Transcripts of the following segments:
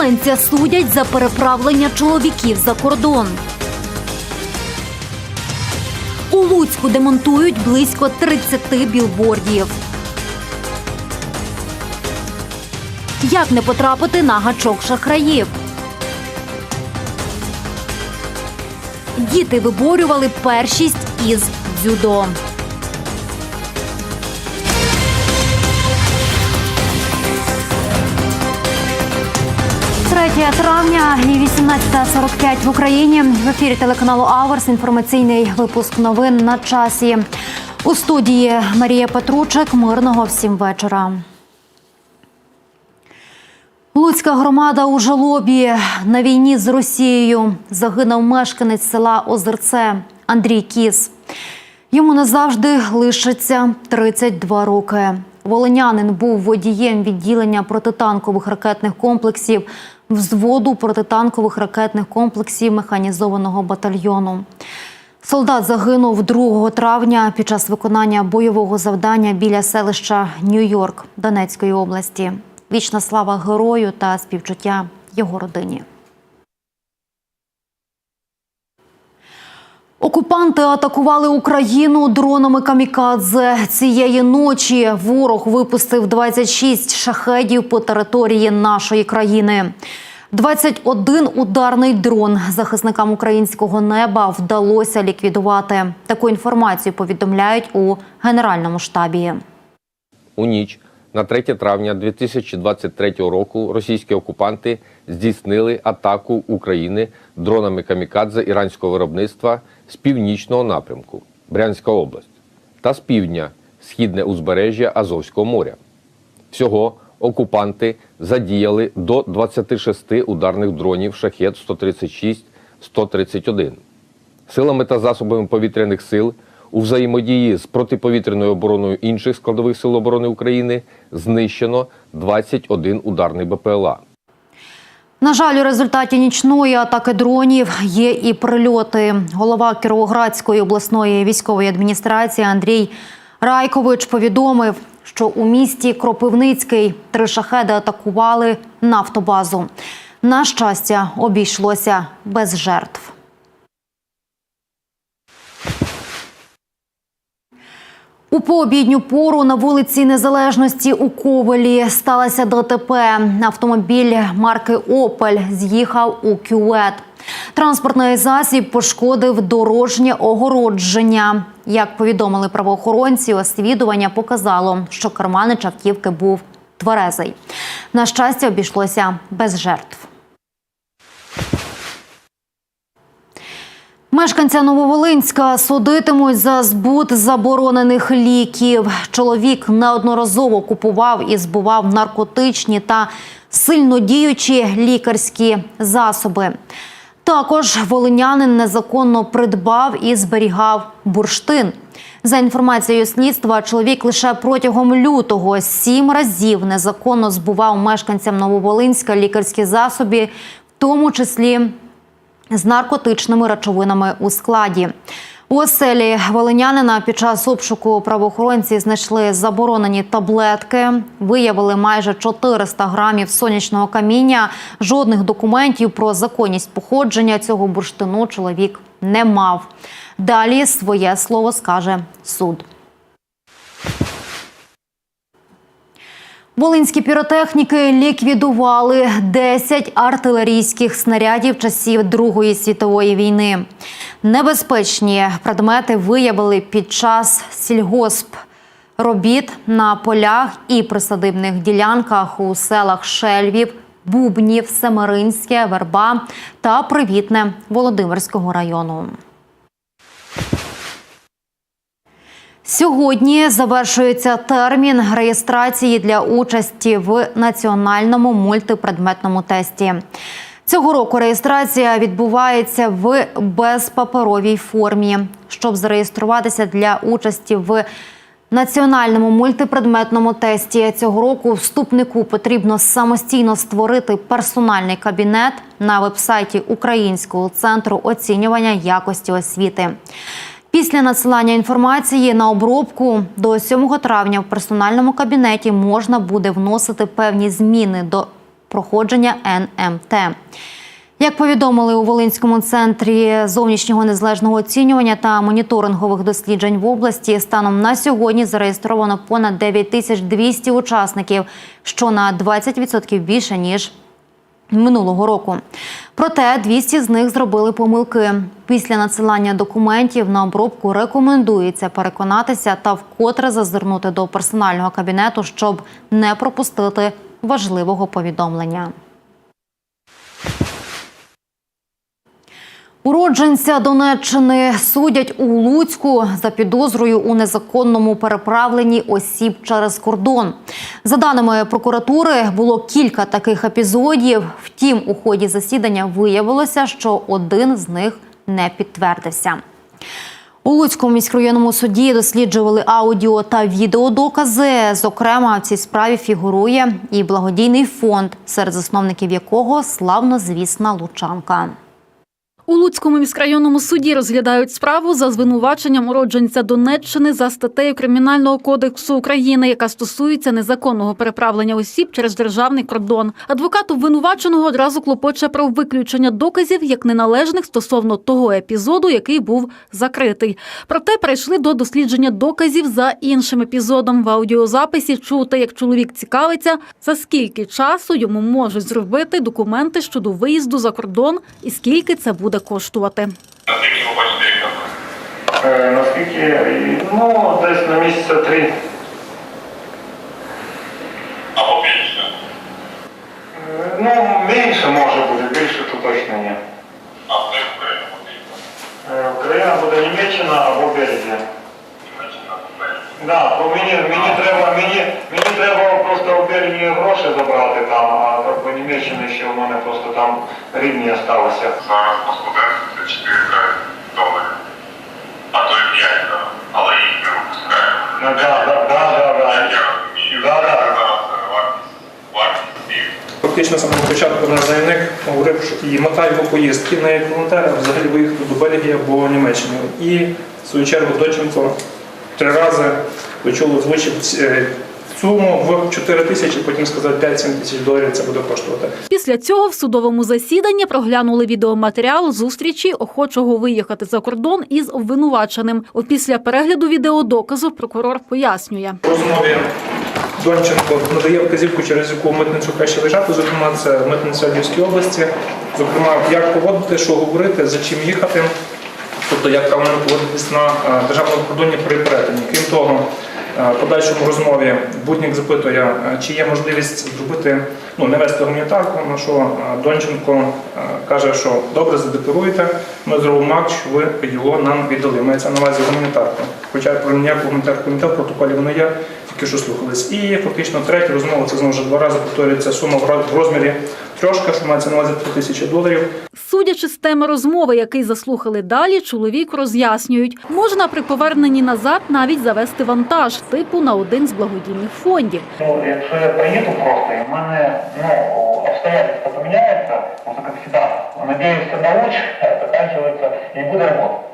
Переселенця судять за переправлення чоловіків за кордон. У Луцьку демонтують близько 30 білбордів. Як не потрапити на гачок шахраїв? Діти виборювали першість із дзюдо. Третє травня і 18.45 в Україні. В ефірі телеканалу Аверс. Інформаційний випуск новин на часі. У студії Марія Петручик. Мирного всім вечора. Луцька громада у жалобі на війні з Росією загинув мешканець села Озерце Андрій Кіс. Йому назавжди лишиться 32 роки. Волинянин був водієм відділення протитанкових ракетних комплексів взводу протитанкових ракетних комплексів механізованого батальйону. Солдат загинув 2 травня під час виконання бойового завдання біля селища Нью-Йорк Донецької області. Вічна слава герою та співчуття його родині. Окупанти атакували Україну дронами камікадзе. Цієї ночі ворог випустив 26 шахедів по території нашої країни. 21 ударний дрон захисникам українського неба вдалося ліквідувати. Таку інформацію повідомляють у Генеральному штабі. У ніч на 3 травня 2023 року російські окупанти здійснили атаку України дронами камікадзе іранського виробництва з північного напрямку Брянська область та з півдня східне узбережжя Азовського моря. Всього окупанти задіяли до 26 ударних дронів шахет 136-131. Силами та засобами повітряних сил у взаємодії з протиповітряною обороною інших складових сил оборони України знищено 21 ударний БПЛА. На жаль, у результаті нічної атаки дронів є і прильоти. Голова Кіровоградської обласної військової адміністрації Андрій Райкович повідомив, що у місті Кропивницький три шахеди атакували нафтобазу. На щастя, обійшлося без жертв. У пообідню пору на вулиці Незалежності у Ковелі сталося ДТП. Автомобіль марки Опель з'їхав у кювет. Транспортний засіб пошкодив дорожнє огородження. Як повідомили правоохоронці, освідування показало, що керманич автівки був тверезий. На щастя, обійшлося без жертв. Мешканця Нововолинська судитимуть за збут заборонених ліків. Чоловік неодноразово купував і збував наркотичні та сильнодіючі лікарські засоби. Також волинянин незаконно придбав і зберігав бурштин. За інформацією слідства, чоловік лише протягом лютого сім разів незаконно збував мешканцям Нововолинська лікарські засоби, в тому числі з наркотичними речовинами у складі. У оселі волинянина під час обшуку правоохоронці знайшли заборонені таблетки, виявили майже 400 грамів сонячного каміння. Жодних документів про законність походження цього бурштину чоловік не мав. Далі своє слово скаже суд. Волинські піротехніки ліквідували 10 артилерійських снарядів часів Другої світової війни. Небезпечні предмети виявили під час сільгосп робіт на полях і присадибних ділянках у селах Шельвів, Бубнів, Семеринське, Верба та Привітне Володимирського району. Сьогодні завершується термін реєстрації для участі в національному мультипредметному тесті. Цього року реєстрація відбувається в безпаперовій формі. Щоб зареєструватися для участі в національному мультипредметному тесті цього року вступнику потрібно самостійно створити персональний кабінет на вебсайті Українського центру оцінювання якості освіти. Після надсилання інформації на обробку до 7 травня в персональному кабінеті можна буде вносити певні зміни до проходження НМТ. Як повідомили у Волинському центрі зовнішнього незалежного оцінювання та моніторингових досліджень в області, станом на сьогодні зареєстровано понад 9200 учасників, що на 20% більше ніж минулого року. Проте 200 з них зробили помилки. Після надсилання документів на обробку рекомендується переконатися та вкотре зазирнути до персонального кабінету, щоб не пропустити важливого повідомлення. Уродженця Донеччини судять у Луцьку за підозрою у незаконному переправленні осіб через кордон. За даними прокуратури, було кілька таких епізодів. Втім, у ході засідання виявилося, що один з них не підтвердився. У Луцькому міськрайонному суді досліджували аудіо та відеодокази. Зокрема, в цій справі фігурує і благодійний фонд, серед засновників якого славнозвісна Лучанка. У Луцькому міськрайонному суді розглядають справу за звинуваченням уродженця Донеччини за статтею Кримінального кодексу України, яка стосується незаконного переправлення осіб через державний кордон. Адвокат обвинуваченого одразу клопоче про виключення доказів як неналежних стосовно того епізоду, який був закритий. Проте перейшли до дослідження доказів за іншим епізодом. В аудіозаписі чути, як чоловік цікавиться, за скільки часу йому можуть зробити документи щодо виїзду за кордон і скільки це буде коштувати. Наскільки ви бачите? Е, Наскільки, ну, десь на місяця три. Або більше? Е, Ну, менше може бути, більше то точно ні. А де Україна потрібна. Е, Україна буде Німеччина або Бельгія. Да, бо мені, мені треба, мені, мені треба просто Бельгії гроші забрати там, а в Німеччині ще в мене просто там рідні залишилися. Зараз по студенту це 4 долари. А то і 5, да. але їх не випускаємо. Да, да, да, да, да. Я розумію. Да, да. Зараз вартість, вартість спів. Фактично самого початку наш заявник говорив, що і мета його поїздки на як волонтера взагалі виїхати до Бельгії або Німеччини. І в свою чергу Доченко три рази почув озвучив ці- суму в 4 тисячі, потім сказав 5-7 тисяч доларів це буде коштувати. Після цього в судовому засіданні проглянули відеоматеріал зустрічі охочого виїхати за кордон із обвинуваченим. Після перегляду відеодоказу прокурор пояснює. В розмові Донченко надає вказівку, через яку митницю краще виїжджати. Зокрема, це митниця Львівської області. Зокрема, як поводити, що говорити, за чим їхати. Тобто, як правильно поводитись на е, державному кордоні при перетині. Крім того, е, в подальшому розмові Буднік запитує, е, чи є можливість зробити, ну, не вести гуманітарку, на що е, Донченко е, каже, що добре задекларуєте, ми зробимо акт, що ви його нам віддали. Мається на увазі гуманітарку. Хоча про ніяку гуманітарку не те, в протоколі воно є, тільки що слухались. І фактично третя розмова, це знову вже два рази повторюється сума в розмірі трошки, що мається на увазі 3 тисячі доларів. Судячи з теми розмови, який заслухали далі, чоловік роз'яснюють, можна при поверненні назад навіть завести вантаж, типу на один з благодійних фондів. Ну, якщо я приїду просто, і в мене ну, обстоятельства поміняються, ну, так як завжди, надіюся на луч, заканчивается, і буде ремонт.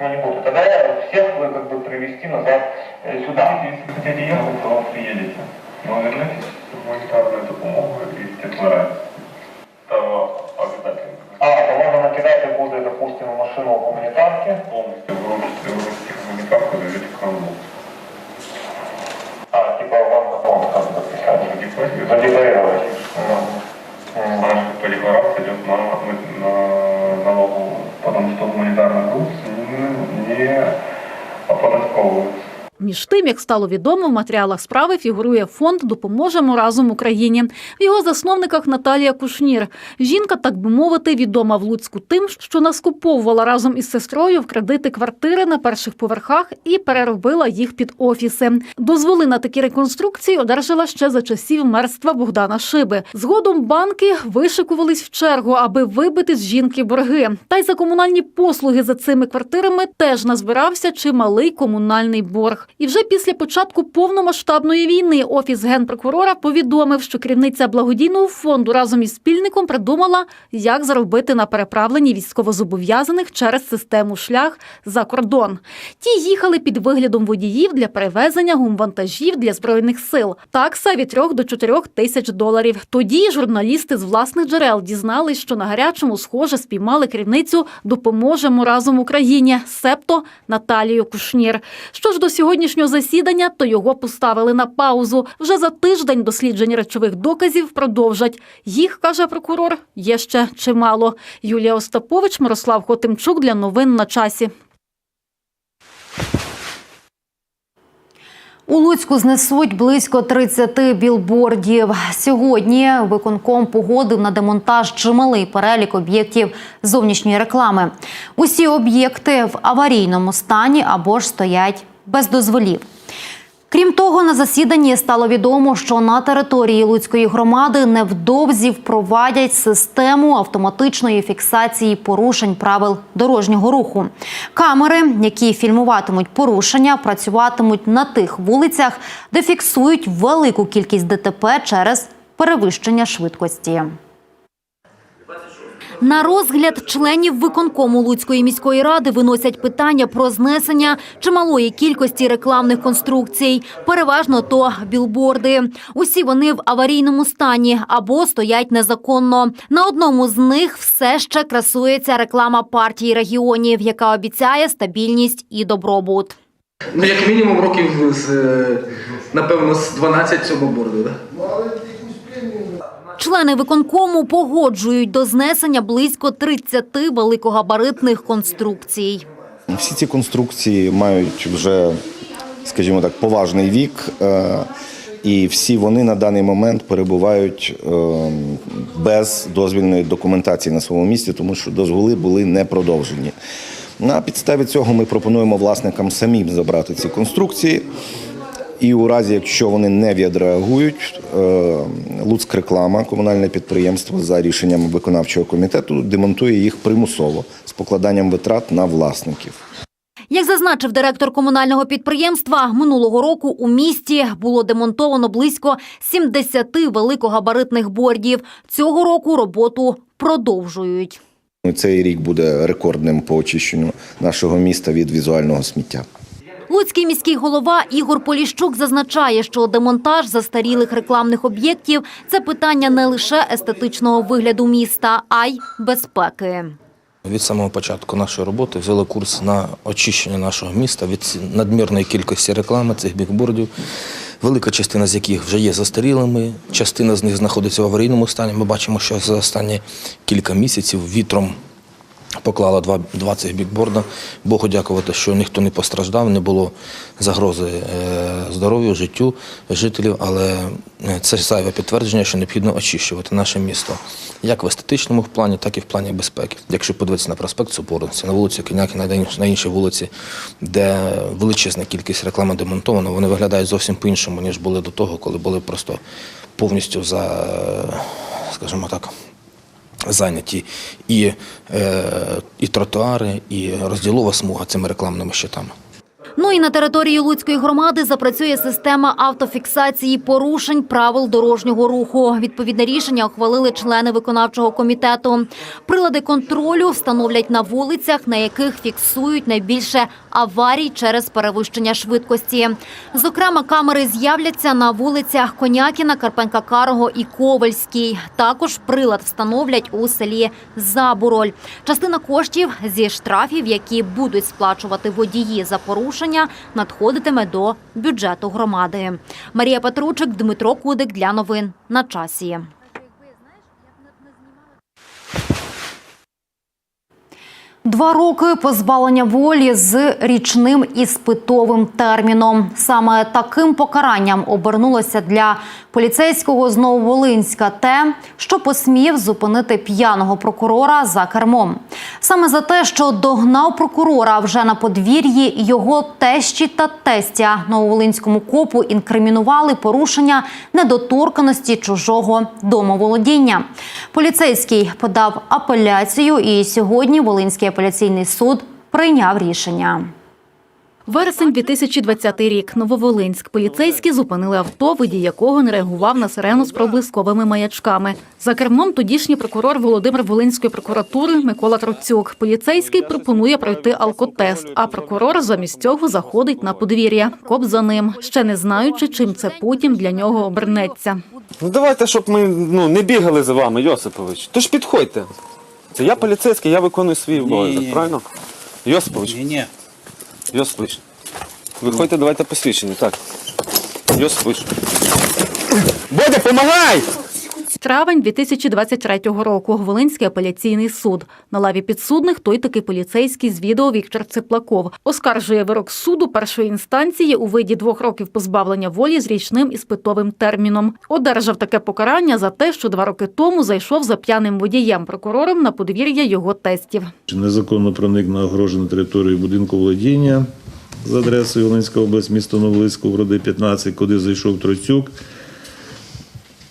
Ну, не буду. Тогда я всех вы, как бы привезти назад э, сюда. Если хотите ехать, то вы приедете. Но вернетесь с гуманитарной допомогой и с декларацией. Это обязательно. А, то можна накидати буде, допустимо, машину гуманітарки. Полностью выручите, выручите гуманитарку, даете кому. Між як стало відомо, в матеріалах справи фігурує фонд Допоможемо разом Україні. В його засновниках Наталія Кушнір. Жінка, так би мовити, відома в Луцьку тим, що наскуповувала разом із сестрою в кредити квартири на перших поверхах і переробила їх під офіси. Дозволи на такі реконструкції одержала ще за часів мерства Богдана Шиби. Згодом банки вишикувались в чергу, аби вибити з жінки борги. Та й за комунальні послуги за цими квартирами теж назбирався чималий комунальний борг. І вже після початку повномасштабної війни офіс генпрокурора повідомив, що керівниця благодійного фонду разом із спільником придумала, як заробити на переправленні військовозобов'язаних через систему шлях за кордон. Ті їхали під виглядом водіїв для перевезення гумвантажів для збройних сил. Такса від 3 до 4 тисяч доларів. Тоді журналісти з власних джерел дізнались, що на гарячому схоже спіймали керівницю «Допоможемо разом Україні», себто Наталію Кушнір. Що ж до сьогоднішнього засідання, то його поставили на паузу. Вже за тиждень дослідження речових доказів продовжать. Їх, каже прокурор, є ще чимало. Юлія Остапович, Мирослав Хотимчук для новин на часі. У Луцьку знесуть близько 30 білбордів. Сьогодні виконком погодив на демонтаж чималий перелік об'єктів зовнішньої реклами. Усі об'єкти в аварійному стані або ж стоять без дозволів. Крім того, на засіданні стало відомо, що на території Луцької громади невдовзі впровадять систему автоматичної фіксації порушень правил дорожнього руху. Камери, які фільмуватимуть порушення, працюватимуть на тих вулицях, де фіксують велику кількість ДТП через перевищення швидкості. На розгляд членів виконкому Луцької міської ради виносять питання про знесення чималої кількості рекламних конструкцій. Переважно то білборди. Усі вони в аварійному стані або стоять незаконно. На одному з них все ще красується реклама партії регіонів, яка обіцяє стабільність і добробут. Ну, як мінімум років з, е, напевно, з 12 цього борду, да? Члени виконкому погоджують до знесення близько 30 великогабаритних конструкцій. Всі ці конструкції мають вже, скажімо так, поважний вік, е, і всі вони на даний момент перебувають е, без дозвільної документації на своєму місці, тому що дозволи були не продовжені. На підставі цього ми пропонуємо власникам самим забрати ці конструкції. І у разі, якщо вони не відреагують, е, Луцьк реклама, комунальне підприємство за рішенням виконавчого комітету демонтує їх примусово з покладанням витрат на власників. Як зазначив директор комунального підприємства, минулого року у місті було демонтовано близько 70 великогабаритних бордів. Цього року роботу продовжують. Цей рік буде рекордним по очищенню нашого міста від візуального сміття. Луцький міський голова Ігор Поліщук зазначає, що демонтаж застарілих рекламних об'єктів це питання не лише естетичного вигляду міста, а й безпеки. Від самого початку нашої роботи взяли курс на очищення нашого міста від надмірної кількості реклами цих бікбордів, велика частина з яких вже є застарілими, частина з них знаходиться в аварійному стані. Ми бачимо, що за останні кілька місяців вітром поклала два, два цих бікборда. Богу дякувати, що ніхто не постраждав, не було загрози е, здоров'ю, життю жителів, але е, це зайве підтвердження, що необхідно очищувати наше місто як в естетичному плані, так і в плані безпеки. Якщо подивитися на проспект Соборності, на вулицю Коняки, на інші- вулиці, де величезна кількість реклами демонтована, вони виглядають зовсім по-іншому, ніж були до того, коли були просто повністю за, е, скажімо так, зайняті і, е, і тротуари, і розділова смуга цими рекламними щитами. Ну і на території Луцької громади запрацює система автофіксації порушень правил дорожнього руху. Відповідне рішення ухвалили члени виконавчого комітету. Прилади контролю встановлять на вулицях, на яких фіксують найбільше аварій через перевищення швидкості. Зокрема, камери з'являться на вулицях Конякіна, Карпенка Карого і Ковальській. Також прилад встановлять у селі Забуроль. Частина коштів зі штрафів, які будуть сплачувати водії за порушення, надходитиме до бюджету громади. Марія Петручик, Дмитро Кудик для новин на часі. Два роки позбавлення волі з річним іспитовим терміном. Саме таким покаранням обернулося для поліцейського з Нововолинська те, що посмів зупинити п'яного прокурора за кермом. Саме за те, що догнав прокурора вже на подвір'ї, його тещі та тестя Нововолинському копу інкримінували порушення недоторканості чужого домоволодіння. Поліцейський подав апеляцію, і сьогодні Волинський апеляційний суд прийняв рішення. Вересень 2020 рік. Нововолинськ. Поліцейські зупинили авто, водій якого не реагував на сирену з проблисковими маячками. За кермом тодішній прокурор Володимир Волинської прокуратури Микола Троцюк. Поліцейський пропонує пройти алкотест, а прокурор замість цього заходить на подвір'я. Коп за ним, ще не знаючи, чим це потім для нього обернеться. Ну давайте, щоб ми ну, не бігали за вами, Йосипович. Тож підходьте. Це я поліцейський, я виконую свій обов'язок, правильно? Йосипович. Ні, ні. Йосипович. Виходьте, давайте посвідчення. Так. Йосипович. Бодя, помагай! Травень 2023 року. Волинський апеляційний суд. На лаві підсудних той такий поліцейський з відео Віктор Циплаков. Оскаржує вирок суду першої інстанції у виді двох років позбавлення волі з річним іспитовим терміном. Одержав таке покарання за те, що два роки тому зайшов за п'яним водієм прокурором на подвір'я його тестів. Незаконно проник на огорожену територію будинку володіння з адресою Волинська область, місто Новолисько, вроди 15, куди зайшов Троцюк,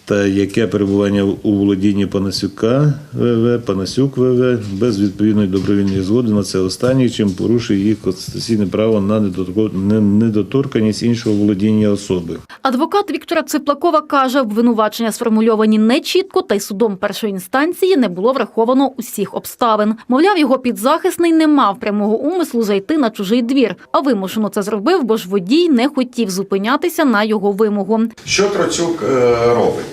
та яке перебування у володінні Панасюка ВВ, Панасюк ВВ, без відповідної добровільної згоди на це останнє, чим порушує їх конституційне право на недоторканність іншого володіння особи. Адвокат Віктора Циплакова каже, обвинувачення сформульовані нечітко, та й судом першої інстанції не було враховано усіх обставин. Мовляв, його підзахисний не мав прямого умислу зайти на чужий двір, а вимушено це зробив, бо ж водій не хотів зупинятися на його вимогу. Що Троцюк е, робить?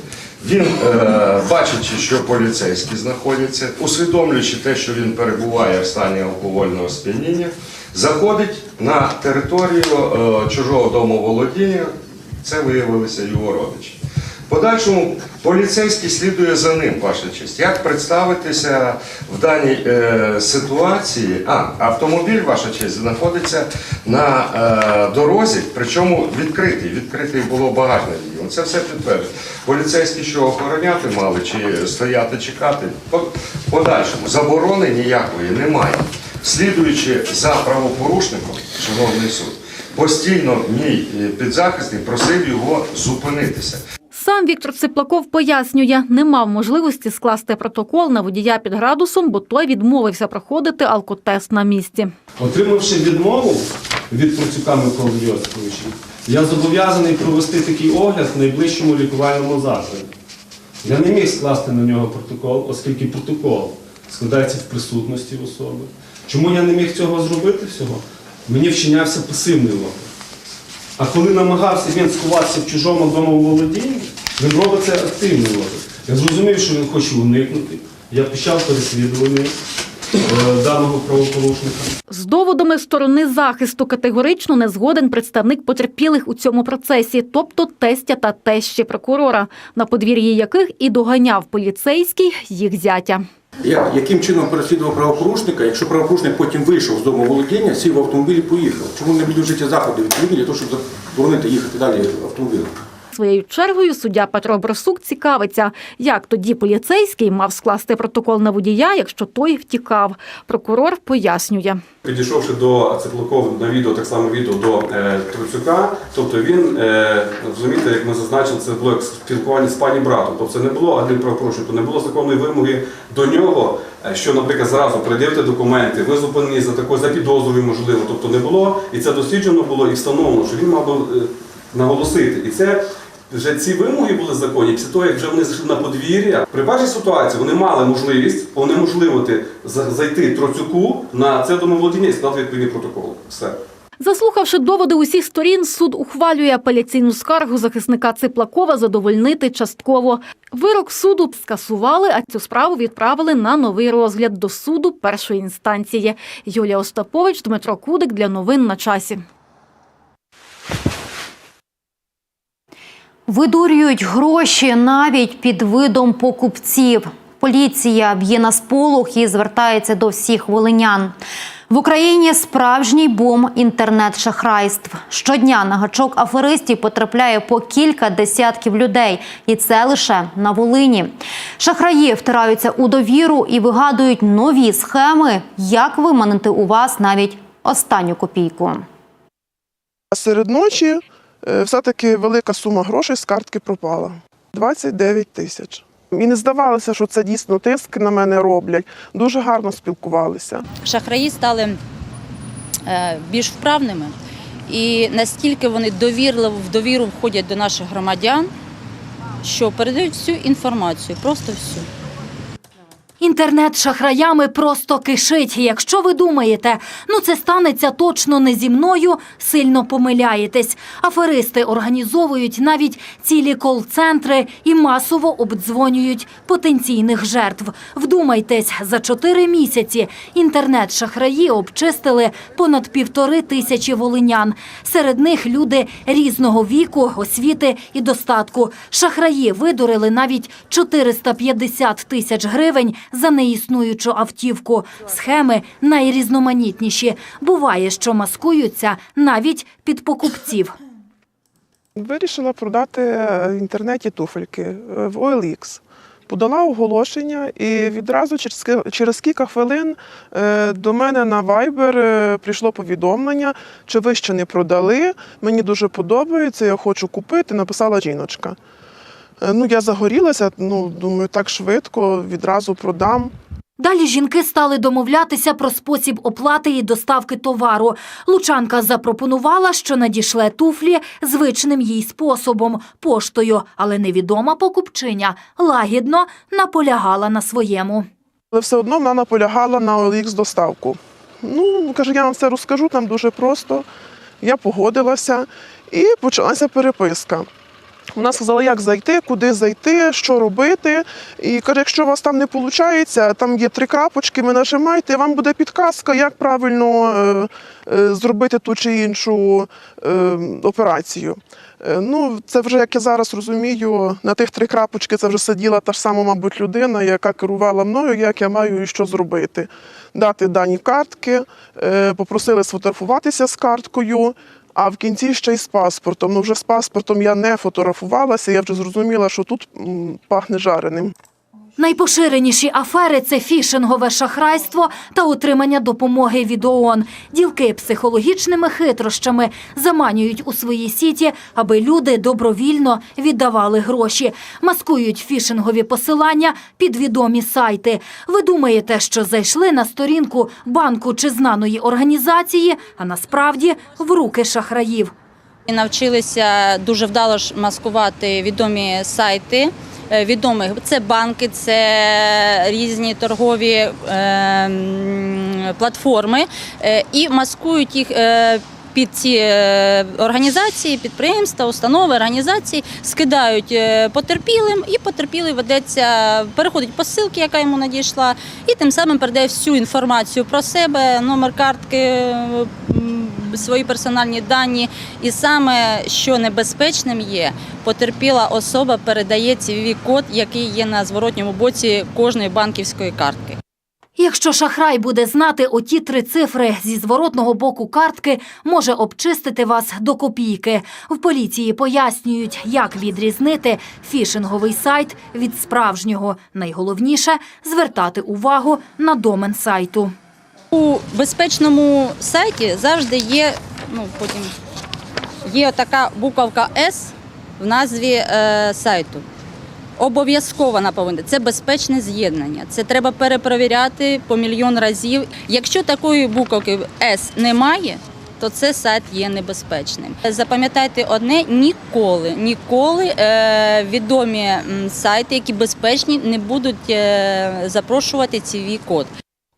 Він, е, бачачи, що поліцейські знаходяться, усвідомлюючи те, що він перебуває в стані алкогольного сп'яніння, заходить на територію е, чужого домоволодіння. Це виявилися його родичі. Подальшому поліцейський слідує за ним, ваша честь. Як представитися в даній е, ситуації? А, автомобіль, ваша честь, знаходиться на е, дорозі, причому відкритий. Відкритий було багажне відділ. Це все підтверджує. Поліцейські що охороняти мали, чи стояти, чекати. Подальшому заборони ніякої немає. Слідуючи за правопорушником, шановний суд, постійно мій е, підзахисний просив його зупинитися. Сам Віктор Циплаков пояснює, не мав можливості скласти протокол на водія під градусом, бо той відмовився проходити алкотест на місці. Отримавши відмову від Процюка Миколи Йосиповича, я зобов'язаний провести такий огляд в найближчому лікувальному закладі. Я не міг скласти на нього протокол, оскільки протокол складається в присутності особи. Чому я не міг цього зробити всього? Мені вчинявся пасивний опір. А коли намагався він сховатися в чужому домоволодінні, він робить це активний опір. Я зрозумів, що він хоче уникнути. Я почав переслідування е, даного правопорушника. З доводами сторони захисту категорично не згоден представник потерпілих у цьому процесі, тобто тестя та тещі прокурора, на подвір'ї яких і доганяв поліцейський їх зятя. Я яким чином переслідував правопорушника, якщо правопорушник потім вийшов з дому володіння, сів в автомобіль і поїхав? Чому не будуть вжиті заходи відповідні для того, щоб заборонити їхати далі автомобілем? Своєю чергою суддя Петро Бросук цікавиться, як тоді поліцейський мав скласти протокол на водія, якщо той втікав. Прокурор пояснює. Підійшовши до Цеплакова на відео, так само відео до е, Троцюка, тобто він, е, розумієте, як ми зазначили, це було як спілкування з пані братом. Тобто це не було адмінправопорушення, то не було законної вимоги до нього, е, що, наприклад, зразу придивте документи, ви зупинені за такою за підозрою, можливо. Тобто не було, і це досліджено було і встановлено, що він мав би е, наголосити. І це вже ці вимоги були законні після того, як вже вони зайшли на подвір'я. При першій ситуації вони мали можливість унеможливити зайти Троцюку на це домоволодіння і складати відповідний протокол. Все. Заслухавши доводи усіх сторін, суд ухвалює апеляційну скаргу захисника Циплакова задовольнити частково. Вирок суду скасували, а цю справу відправили на новий розгляд до суду першої інстанції. Юлія Остапович, Дмитро Кудик для новин на часі. Видурюють гроші навіть під видом покупців. Поліція б'є на сполох і звертається до всіх волинян. В Україні справжній бум інтернет-шахрайств. Щодня на гачок аферистів потрапляє по кілька десятків людей, і це лише на Волині. Шахраї втираються у довіру і вигадують нові схеми, як виманити у вас навіть останню копійку. Серед ночі все-таки велика сума грошей з картки пропала 29 тисяч. І не здавалося, що це дійсно тиск на мене роблять. Дуже гарно спілкувалися. Шахраї стали е, більш вправними і настільки вони довірливо в довіру входять до наших громадян, що передають всю інформацію, просто всю. Інтернет шахраями просто кишить. Якщо ви думаєте, ну це станеться точно не зі мною, сильно помиляєтесь. Аферисти організовують навіть цілі кол-центри і масово обдзвонюють потенційних жертв. Вдумайтесь, за чотири місяці інтернет-шахраї обчистили понад півтори тисячі волинян. Серед них люди різного віку, освіти і достатку. Шахраї видурили навіть 450 тисяч гривень за неіснуючу автівку. Схеми найрізноманітніші. Буває, що маскуються навіть під покупців. Вирішила продати в інтернеті туфельки е, в OLX. Подала оголошення і відразу через, кілька хвилин е, до мене на Viber е, прийшло повідомлення, чи ви ще не продали. Мені дуже подобається, я хочу купити, написала жіночка. Е, Ну, я загорілася, ну, думаю, так швидко, відразу продам. Далі жінки стали домовлятися про спосіб оплати і доставки товару. Лучанка запропонувала, що надішле туфлі звичним їй способом поштою, але невідома покупчиня лагідно наполягала на своєму. Але все одно вона наполягала на OLX доставку. Ну, каже, я вам все розкажу, там дуже просто. Я погодилася і почалася переписка. Вона сказала, як зайти, куди зайти, що робити. І каже, якщо у вас там не виходить, там є три крапочки, ви нажимаєте, і вам буде підказка, як правильно е, е, зробити ту чи іншу е, операцію. Ну, це вже, як я зараз розумію, на тих три крапочки це вже сиділа та ж сама, мабуть, людина, яка керувала мною, як я маю і що зробити. Дати дані картки, попросили сфотографуватися з карткою, а в кінці ще й з паспортом. Ну, вже з паспортом я не фотографувалася, я вже зрозуміла, що тут пахне жареним. Найпоширеніші афери це фішингове шахрайство та отримання допомоги від ООН. Ділки психологічними хитрощами заманюють у свої сіті, аби люди добровільно віддавали гроші. Маскують фішингові посилання під відомі сайти. Ви думаєте, що зайшли на сторінку банку чи знаної організації, а насправді в руки шахраїв. Навчилися дуже вдало маскувати відомі сайти. Е, Відомих це банки, це різні торгові е, платформи е, і маскують їх під ці організації, підприємства, установи, організації, скидають потерпілим, і потерпілий ведеться, переходить по ссилці, яка йому надійшла, і тим самим передає всю інформацію про себе, номер картки. Свої персональні дані, і саме що небезпечним є, потерпіла особа передає циві код, який є на зворотньому боці кожної банківської картки. Якщо шахрай буде знати оті три цифри зі зворотного боку картки, може обчистити вас до копійки. В поліції пояснюють, як відрізнити фішинговий сайт від справжнього. Найголовніше звертати увагу на домен сайту. У безпечному сайті завжди є, ну потім є така буковка С в назві е, сайту. Обов'язково вона. Це безпечне з'єднання. Це треба перепровіряти по мільйон разів. Якщо такої буковки С немає, то це сайт є небезпечним. Запам'ятайте одне: ніколи, ніколи е, відомі сайти, які безпечні, не будуть е, запрошувати cv код.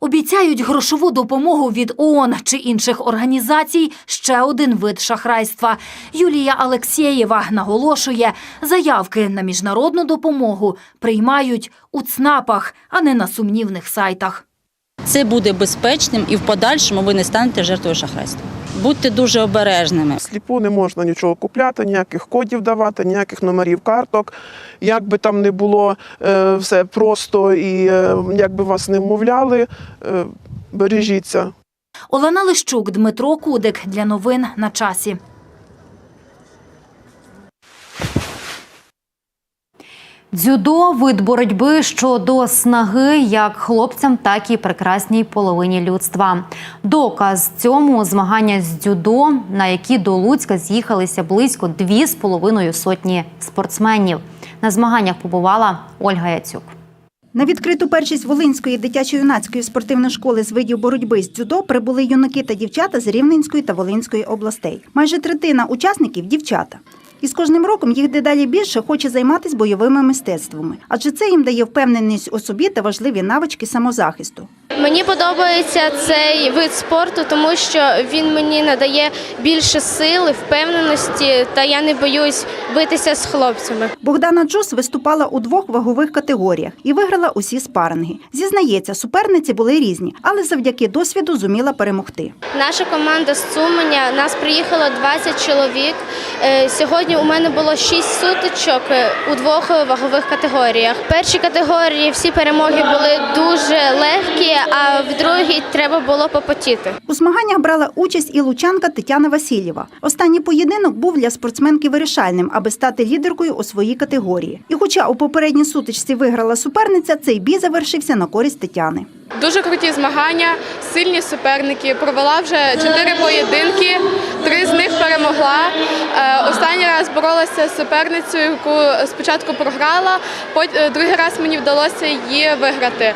Обіцяють грошову допомогу від ООН чи інших організацій – ще один вид шахрайства. Юлія Алексєєва наголошує, заявки на міжнародну допомогу приймають у ЦНАПах, а не на сумнівних сайтах. Це буде безпечним і в подальшому ви не станете жертвою шахрайства. Будьте дуже обережними. Сліпу не можна нічого купляти, ніяких кодів давати, ніяких номерів карток. Як би там не було е, все просто і е, як би вас не вмовляли, е, бережіться. Олена Лищук, Дмитро Кудик. Для новин на часі. Дзюдо вид боротьби щодо снаги як хлопцям, так і прекрасній половині людства. Доказ цьому змагання з дзюдо, на які до Луцька з'їхалися близько дві з половиною сотні спортсменів. На змаганнях побувала Ольга Яцюк. На відкриту першість Волинської дитячо-юнацької спортивної школи з видів боротьби з дзюдо прибули юнаки та дівчата з Рівненської та Волинської областей. Майже третина учасників дівчата. І з кожним роком їх дедалі більше хоче займатися бойовими мистецтвами, адже це їм дає впевненість у собі та важливі навички самозахисту. Мені подобається цей вид спорту, тому що він мені надає більше сили, впевненості, та я не боюсь битися з хлопцями. Богдана Джус виступала у двох вагових категоріях і виграла усі спаринги. Зізнається, суперниці були різні, але завдяки досвіду зуміла перемогти. Наша команда з Цуманя, нас приїхало 20 чоловік. Е, Сьогодні у мене було 6 сутичок е, у двох вагових категоріях. Перші категорії всі перемоги були дуже легкі, в другій треба було попотіти. У змаганнях брала участь і лучанка Тетяна Васильєва. Останній поєдинок був для спортсменки вирішальним, аби стати лідеркою у своїй категорії. І хоча у попередній сутичці виграла суперниця, цей бій завершився на користь Тетяни. Дуже круті змагання, сильні суперники. Провела вже чотири поєдинки, три з них перемогла. Е, Останній раз боролася з суперницею, яку спочатку програла, е, другий раз мені вдалося її виграти.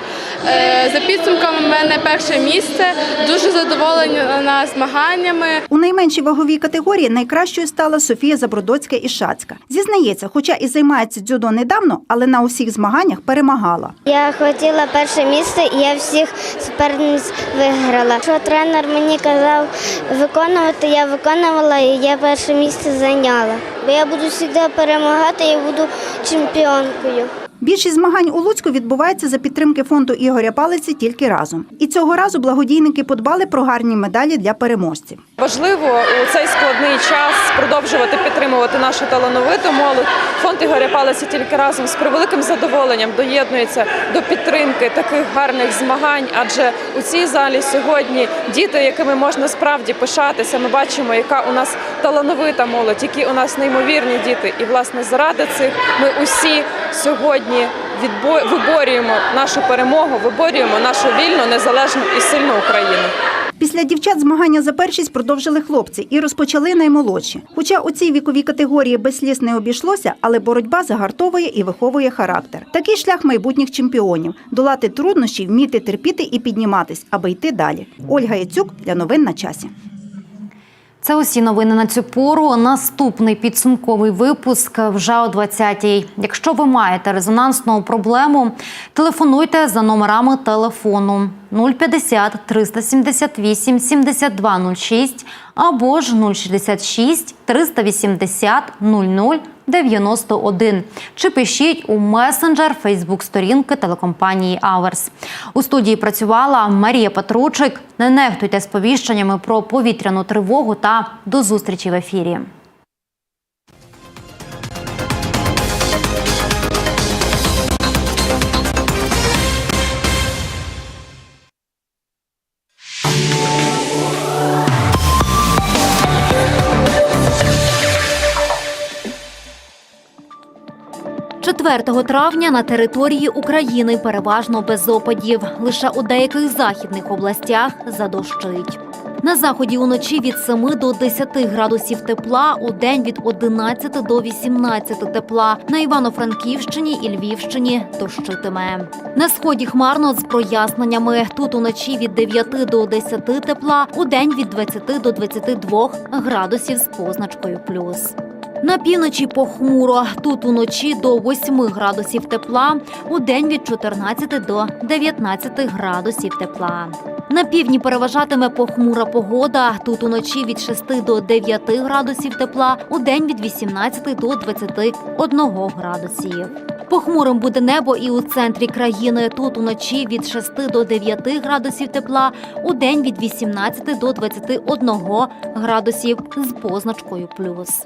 Е, За підсумками мене перше місце. Дуже задоволена змаганнями. У найменшій ваговій категорії найкращою стала Софія Забродоцька і Шацька. Зізнається, хоча і займається дзюдо недавно, але на усіх змаганнях перемагала. Я хотіла перше місце, і я всіх суперниць виграла. Що тренер мені казав виконувати, я виконувала і я перше місце зайняла. Бо я буду завжди перемагати і буду чемпіонкою. Більшість змагань у Луцьку відбувається за підтримки фонду Ігоря Палиці тільки разом. І цього разу благодійники подбали про гарні медалі для переможців. Важливо у цей складний час продовжувати підтримувати нашу талановиту молодь. Фонд Ігоря Палиці тільки разом з превеликим задоволенням доєднується до підтримки таких гарних змагань. Адже у цій залі сьогодні діти, якими можна справді пишатися. Ми бачимо, яка у нас талановита молодь, які у нас неймовірні діти. І власне заради цих ми усі сьогодні відбо- виборюємо нашу перемогу, виборюємо нашу вільну, незалежну і сильну Україну. Після дівчат змагання за першість продовжили хлопці і розпочали наймолодші. Хоча у цій віковій категорії без сліз не обійшлося, але боротьба загартовує і виховує характер. Такий шлях майбутніх чемпіонів долати труднощі, вміти терпіти і підніматись, аби йти далі. Ольга Яцюк для новин на часі. Це усі новини на цю пору. Наступний підсумковий випуск вже о 20-й. Якщо ви маєте резонансну проблему, телефонуйте за номерами телефону 050 378 7206 або ж 066 380 00 91 чи пишіть у месенджер Фейсбук-сторінки телекомпанії Аверс. У студії працювала Марія Петручик. Не нехтуйте сповіщеннями про повітряну тривогу та до зустрічі в ефірі. – 4 травня на території України переважно без опадів. Лише у деяких західних областях задощить. На заході уночі від 7 до 10 градусів тепла, у день від 11 до 18 тепла. На Івано-Франківщині і Львівщині дощитиме. На сході хмарно з проясненнями. Тут уночі від 9 до 10 тепла, у день від 20 до 22 градусів з позначкою плюс. На півночі похмуро. Тут уночі до 8 градусів тепла, у день від 14 до 19 градусів тепла. На півдні переважатиме похмура погода. Тут уночі від 6 до 9 градусів тепла, у день від 18 до 21 градусів. Похмурим буде небо і у центрі країни. Тут уночі від 6 до 9 градусів тепла, у день від 18 до 21 градусів з позначкою плюс.